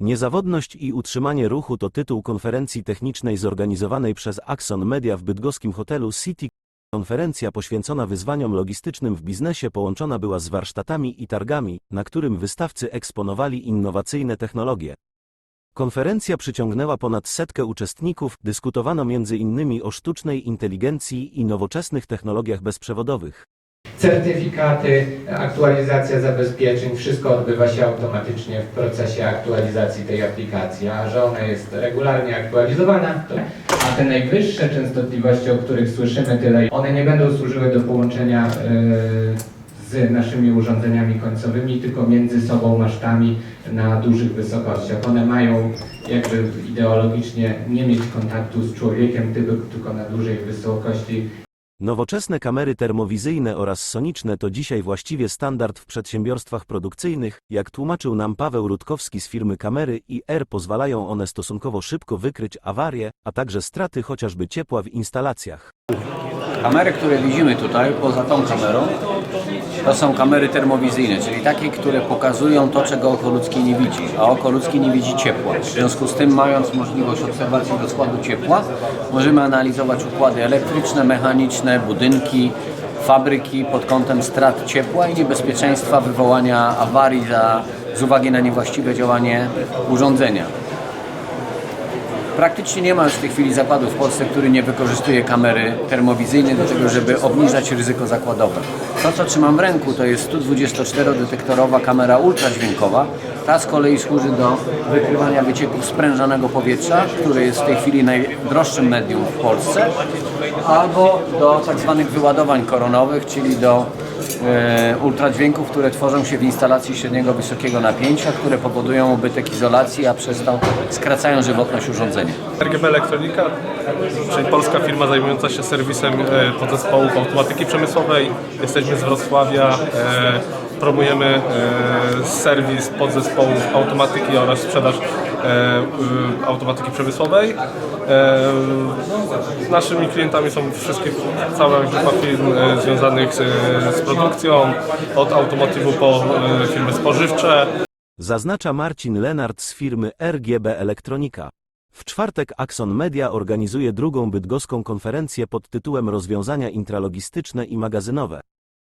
Niezawodność i utrzymanie ruchu to tytuł konferencji technicznej zorganizowanej przez Axon Media w bydgoskim hotelu City. Konferencja poświęcona wyzwaniom logistycznym w biznesie połączona była z warsztatami i targami, na którym wystawcy eksponowali innowacyjne technologie. Konferencja przyciągnęła ponad setkę uczestników, dyskutowano innymi o sztucznej inteligencji i nowoczesnych technologiach bezprzewodowych. Certyfikaty, aktualizacja zabezpieczeń, wszystko odbywa się automatycznie w procesie aktualizacji tej aplikacji, a że ona jest regularnie aktualizowana, to, a te najwyższe częstotliwości, o których słyszymy tyle, one nie będą służyły do połączenia e, z naszymi urządzeniami końcowymi, tylko między sobą masztami na dużych wysokościach. One mają jakby ideologicznie nie mieć kontaktu z człowiekiem, tylko na dużej wysokości Nowoczesne kamery termowizyjne oraz soniczne to dzisiaj właściwie standard w przedsiębiorstwach produkcyjnych, jak tłumaczył nam Paweł Rutkowski z firmy Kamery i R pozwalają one stosunkowo szybko wykryć awarie, a także straty chociażby ciepła w instalacjach. Kamery, które widzimy tutaj, poza tą kamerą, to są kamery termowizyjne, czyli takie, które pokazują to, czego oko ludzkie nie widzi, a oko ludzkie nie widzi ciepła. W związku z tym, mając możliwość obserwacji rozkładu ciepła, możemy analizować układy elektryczne, mechaniczne, budynki, fabryki pod kątem strat ciepła i niebezpieczeństwa wywołania awarii za, z uwagi na niewłaściwe działanie urządzenia. Praktycznie nie ma już w tej chwili zakładu w Polsce, który nie wykorzystuje kamery termowizyjnej do tego, żeby obniżać ryzyko zakładowe. To, co trzymam w ręku, to jest 124-detektorowa kamera ultradźwiękowa. Ta z kolei służy do wykrywania wycieków sprężonego powietrza, który jest w tej chwili najdroższym medium w Polsce, albo do tak zwanych wyładowań koronowych, czyli do ultradźwięków, które tworzą się w instalacji średniego wysokiego napięcia, które powodują ubytek izolacji, a przez to skracają żywotność urządzenia. RGB Elektronika, czyli polska firma zajmująca się serwisem e, podzespołów automatyki przemysłowej. Jesteśmy z Wrocławia, e, promujemy e, serwis podzespołów automatyki oraz sprzedaż e, automatyki przemysłowej. E, Naszymi klientami są wszystkie, cała grupa firm e, związanych z, z produkcją, od automotywu po e, firmy spożywcze. Zaznacza Marcin Lenart z firmy RGB Elektronika. W czwartek Axon Media organizuje drugą bydgoską konferencję pod tytułem Rozwiązania intralogistyczne i magazynowe.